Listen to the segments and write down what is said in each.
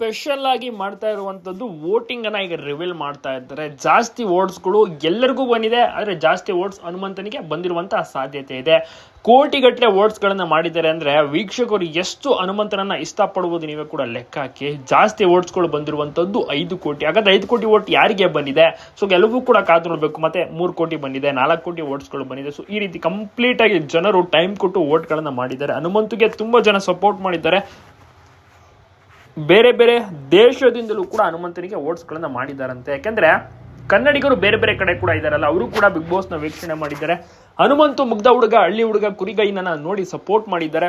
Special ಆಗಿ ಮಾಡ್ತಾ ಇರುವಂಥದ್ದು ವೋಟಿಂಗ್ ಅನ್ನ ಈಗ ರಿವೀಲ್ ಮಾಡ್ತಾ ಇದ್ದಾರೆ. ಜಾಸ್ತಿ ಓಟ್ಸ್ಗಳು ಎಲ್ಲರಿಗೂ ಬಂದಿದೆ, ಆದರೆ ಜಾಸ್ತಿ ಓಟ್ಸ್ ಹನುಮಂತನಿಗೆ ಬಂದಿರುವಂತಹ ಸಾಧ್ಯತೆ ಇದೆ. ಕೋಟಿಗಟ್ಟಲೆ ವೋಟ್ಸ್ ಗಳನ್ನ ಮಾಡಿದ್ದಾರೆ ಅಂದ್ರೆ ವೀಕ್ಷಕರು ಎಷ್ಟು ಹನುಮಂತನನ್ನು ಇಷ್ಟಪಡುವುದು ನೀವೇ ಕೂಡ ಲೆಕ್ಕ ಹಾಕಿ. ಜಾಸ್ತಿ ವೋಟ್ಸ್ಗಳು ಗಳು ಬಂದಿರುವಂತದ್ದು ಐದು ಕೋಟಿ. ಹಾಗಾದ್ರೆ ಐದು ಕೋಟಿ ವೋಟ್ ಯಾರಿಗೆ ಬಂದಿದೆ? ಸೊ ಎಲ್ಲವೂ ಕೂಡ ಕಾದು ನೋಡಬೇಕು. ಮತ್ತೆ ಮೂರು ಕೋಟಿ ಬಂದಿದೆ, ನಾಲ್ಕು ಕೋಟಿ ವೋಟ್ಸ್ಗಳು ಗಳು ಬಂದಿದೆ. ಸೊ ಈ ರೀತಿ ಕಂಪ್ಲೀಟ್ ಆಗಿ ಜನರು ಟೈಮ್ ಕೊಟ್ಟು ವೋಟ್ ಗಳನ್ನ ಮಾಡಿದ್ದಾರೆ. ಹನುಮಂತಿಗೆ ತುಂಬಾ ಜನ ಸಪೋರ್ಟ್ ಮಾಡಿದ್ದಾರೆ. ಬೇರೆ ಬೇರೆ ದೇಶದಿಂದಲೂ ಕೂಡ ಹನುಮಂತನಿಗೆ ಓಟ್ಸ್ಗಳನ್ನು ಮಾಡಿದ್ದಾರಂತೆ ಯಾಕಂದ್ರೆ ಕನ್ನಡಿಗರು ಬೇರೆ ಬೇರೆ ಕಡೆ ಕೂಡ ಇದ್ದಾರಲ್ಲ ಅವರು ಕೂಡ ಬಿಗ್ ಬಾಸ್ನ ವೀಕ್ಷಣೆ ಮಾಡಿದ್ದಾರೆ. ಹನುಮಂತು ಮುಗ್ಧ ಹುಡುಗ, ಹಳ್ಳಿ ಹುಡುಗ ಕುರಿಗೈನ ನೋಡಿ ಸಪೋರ್ಟ್ ಮಾಡಿದ್ದಾರೆ.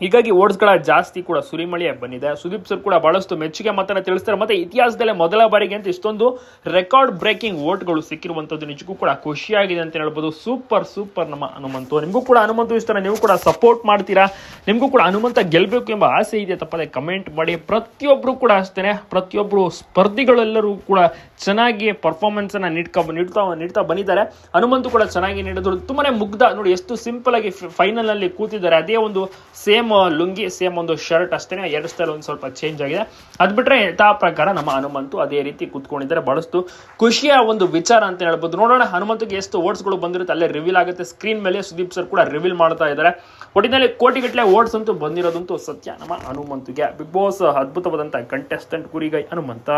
ಹೀಗಾಗಿ ಓಟ್ಸ್ಗಳ ಜಾಸ್ತಿ ಕೂಡ ಸುರಿಮಳೆಯೇ ಬಂದಿದೆ. ಸುದೀಪ್ ಸರ್ ಕೂಡ ಬಹಳಷ್ಟು ಮೆಚ್ಚುಗೆ ಮಾತನ್ನ ತಿಳಿಸ್ತಾರೆ. ಮತ್ತೆ ಇತಿಹಾಸದಲ್ಲೇ ಮೊದಲ ಬಾರಿಗೆ ಅಂತ ಇಷ್ಟೊಂದು ರೆಕಾರ್ಡ್ ಬ್ರೇಕಿಂಗ್ ಓಟ್ಗಳು ಸಿಕ್ಕಿರುವಂತದ್ದು ನಿಜಕ್ಕೂ ಕೂಡ ಖುಷಿಯಾಗಿದೆ ಅಂತ ಹೇಳ್ಬೋದು. ಸೂಪರ್ ಸೂಪರ್ ನಮ್ಮ ಹನುಮಂತು. ನಿಮಗೂ ಕೂಡ ಹನುಮಂತು ಇಷ್ಟ ನೀವು ಕೂಡ ಸಪೋರ್ಟ್ ಮಾಡ್ತೀರಾ? ನಿಮಗೂ ಕೂಡ ಹನುಮಂತ ಗೆಲ್ಲಬೇಕು ಎಂಬ ಆಸೆ ಇದೆ ತಪ್ಪದೆ ಕಮೆಂಟ್ ಮಾಡಿ. ಪ್ರತಿಯೊಬ್ಬರು ಕೂಡ ಅಷ್ಟೇ ಪ್ರತಿಯೊಬ್ಬರು ಸ್ಪರ್ಧಿಗಳೆಲ್ಲರೂ ಕೂಡ ಚೆನ್ನಾಗಿ ಪರ್ಫಾರ್ಮೆನ್ಸ್ ಅನ್ನ ನೀಡ್ಕೊ, ನೀಡ್ತಾ ನೀಡ್ತಾ ಬಂದಿದ್ದಾರೆ. ಹನುಮಂತು ಕೂಡ ಚೆನ್ನಾಗಿ ನೀಡಿದ್ರು. ತುಂಬಾನೇ ಮುಗ್ಧ. ನೋಡಿ, ಎಷ್ಟು ಸಿಂಪಲ್ ಆಗಿ ಫೈನಲ್ ಅಲ್ಲಿ ಕೂತಿದ್ದಾರೆ. ಅದೇ ಒಂದು ಸೇಮ್ ಲುಂಗಿ, ಸೇಮ್ ಒಂದು ಶರ್ಟ್ ಅಷ್ಟೇ ಎರಡು ಸ್ಟೈಲ್ ಒಂದು ಸ್ವಲ್ಪ ಚೇಂಜ್ ಆಗಿದೆ. ಅದ್ ಬಿಟ್ರೆ ಯಥಾ ಪ್ರಕಾರ ನಮ್ಮ ಹನುಮಂತು ಅದೇ ರೀತಿ ಕೂತ್ಕೊಂಡಿದ್ದಾರೆ. ಬಳಸ್ತು ಖುಷಿಯ ಒಂದು ವಿಚಾರ ಅಂತ ಹೇಳ್ಬೋದು. ನೋಡೋಣ, ಹನುಮಂತಿಗೆ ಎಷ್ಟು ಓಟ್ಸ್ಗಳು ಬಂದಿರುತ್ತೆ. ಅಲ್ಲೇ ರಿವೀಲ್ ಆಗುತ್ತೆ. ಸ್ಕ್ರೀನ್ ಮೇಲೆ ಸುದೀಪ್ ಸರ್ ಕೂಡ ರಿವೀಲ್ ಮಾಡ್ತಾ ಇದ್ದಾರೆ. ಒಟ್ಟಿನಲ್ಲಿ ಕೋಟಿಗಟ್ಟಲೆ ಓಟ್ಸ್ ಅಂತೂ ಬಂದಿರೋದಂತೂ ಸತ್ಯ. ನಮ್ಮ ಹನುಮಂತಿಗೆ ಬಿಗ್ ಬಾಸ್ ಅದ್ಭುತವಾದಂತಹ ಕಂಟೆಸ್ಟೆಂಟ್ ಕುರಿಗೈ ಹನುಮಂತ.